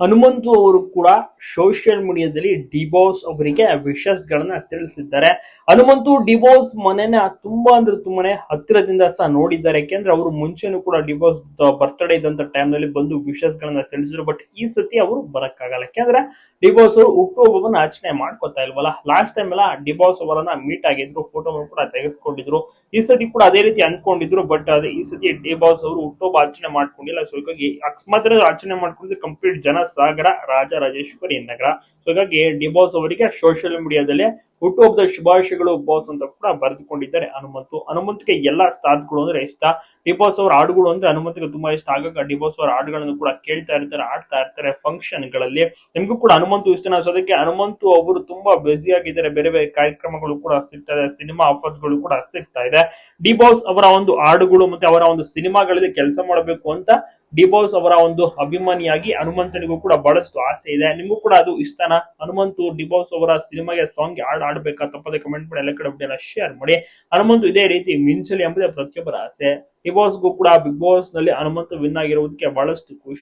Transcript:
ಹನುಮಂತು ಅವರು ಕೂಡ ಸೋಷಿಯಲ್ ಮೀಡಿಯಾದಲ್ಲಿ ಡಿಬೋಸ್ ಅವರಿಗೆ ವಿಶಸ್ ಗಳನ್ನ ತಿಳಿಸಿದ್ದಾರೆ. ಹನುಮಂತು ಡಿಬೋಸ್ ಮನೆನ ತುಂಬಾ ಅಂದ್ರೆ ತುಂಬಾನೇ ಹತ್ತಿರದಿಂದ ಸಹ ನೋಡಿದ್ದಾರೆ. ಯಾಕೆಂದ್ರೆ ಅವರು ಮುಂಚೆನೂ ಕೂಡ ಡಿಬೋಸ್ ಬರ್ತ್ಡೇ ಇದ್ದಂತ ಟೈಮ್ನಲ್ಲಿ ಬಂದು ವಿಶಸ್ ಗಳನ್ನ ತಿಳಿಸಿದ್ರು. ಬಟ್ ಈ ಸತಿ ಅವರು ಬರಕ್ಕಾಗಲ್ಲ. ಯಾಕೆಂದ್ರೆ ಡಿಬೋಸ್ ಅವರು ಹುಟ್ಟುಹಬ್ಬವನ್ನು ಆಚರಣೆ ಮಾಡ್ಕೊತಾ ಇಲ್ವಲ್ಲ? ಲಾಸ್ಟ್ ಟೈಮ್ ಎಲ್ಲ ಡಿಬೋಸ್ ಅವರನ್ನ ಮೀಟ್ ಆಗಿದ್ರು ಫೋಟೋ ಕೂಡ ತೆಗೆಸ್ಕೊಂಡಿದ್ರು. ಈ ಸತಿ ಕೂಡ ಅದೇ ರೀತಿ ಅನ್ಕೊಂಡಿದ್ರು ಬಟ್ ಅದೇ ಈ ಸತಿ ಡಿಬೋಸ್ ಅವರು ಹುಟ್ಟುಹಬ್ಬ ಆಚರಣೆ ಮಾಡ್ಕೊಂಡಿಲ್ಲ. ಸೊ ಹೀಗಾಗಿ ಅಕಸ್ಮಾತ್ ಆಚರಣೆ ಮಾಡ್ಕೊಂಡಿದ್ರೆ ಕಂಪ್ಲೀಟ್ ಜನ ಸಾಗರ, ರಾಜರಾಜೇಶ್ವರಿ ನಗರ. ಸೊ ಹೀಗಾಗಿ ಡಿಬಾಸ್ ಅವರಿಗೆ ಸೋಷಿಯಲ್ ಮೀಡಿಯಾದಲ್ಲಿ ಹುಟ್ಟುಹಬ್ಬದ ಶುಭಾಶಯಗಳು ಬಾಸ್ ಅಂತ ಕೂಡ ಬರೆದುಕೊಂಡಿದ್ದಾರೆ. ಹನುಮಂತು, ಹನುಮಂತಿಗೆ ಎಲ್ಲಾ ಸ್ಥಾನಗಳು ಅಂದ್ರೆ ಇಷ್ಟ. ಡಿಬಾಸ್ ಅವರ ಹಾಡುಗಳು ಅಂದ್ರೆ ಹನುಮಂತಿಗೆ ತುಂಬಾ ಇಷ್ಟ. ಆಗಾಗ ಡಿಬಾಸ್ ಅವರ ಹಾಡುಗಳನ್ನು ಕೂಡ ಕೇಳ್ತಾ ಇರ್ತಾರೆ ಆಡ್ತಾ ಇರ್ತಾರೆ ಫಂಕ್ಷನ್ಗಳಲ್ಲಿ. ನಿಮ್ಗೂ ಕೂಡ ಹನುಮಂತು ಇಷ್ಟ ಸೊ ಅದಕ್ಕೆ ಹನುಮಂತು ಅವರು ತುಂಬಾ ಬ್ಯುಸಿ ಆಗಿದ್ದಾರೆ. ಬೇರೆ ಬೇರೆ ಕಾರ್ಯಕ್ರಮಗಳು ಕೂಡ ಸಿಗ್ತಾ ಇದೆ ಸಿನಿಮಾ ಆಫರ್ಸ್ಗಳು ಕೂಡ ಸಿಗ್ತಾ ಇದೆ. ಡಿಬಾಸ್ ಅವರ ಒಂದು ಹಾಡುಗಳು ಮತ್ತೆ ಅವರ ಒಂದು ಸಿನಿಮಾಗಳಲ್ಲಿ ಕೆಲಸ ಮಾಡಬೇಕು ಅಂತ ಡಿಬಾಸ್ ಅವರ ಒಂದು ಅಭಿಮಾನಿಯಾಗಿ ಹನುಮಂತನಿಗೂ ಕೂಡ ಬಹಳಷ್ಟು ಆಸೆ ಇದೆ. ನಿಮಗೂ ಕೂಡ ಅದು ಇಷ್ಟನ? ಹನುಮಂತು ಡಿಬೋಸ್ ಅವರ ಸಿನಿಮಾಗೆ ಸಾಂಗ್ ಹಾಡ್ ಆಡ್ಬೇಕಾ ತಪ್ಪದೆ ಕಮೆಂಟ್ ಮಾಡಿ, ಎಲ್ಲ ಕಡೆ ಶೇರ್ ಮಾಡಿ. ಹನುಮಂತು ಇದೇ ರೀತಿ ಮಿಂಚಲಿ ಎಂಬುದೇ ಪ್ರತಿಯೊಬ್ಬರ ಆಸೆ. ಡಿಬೋಸ್ಗೂ ಕೂಡ ಬಿಗ್ ಬಾಸ್ನಲ್ಲಿ ಹನುಮಂತು ವಿನ್ ಆಗಿರುವುದಕ್ಕೆ ಬಹಳಷ್ಟು ಖುಷಿ.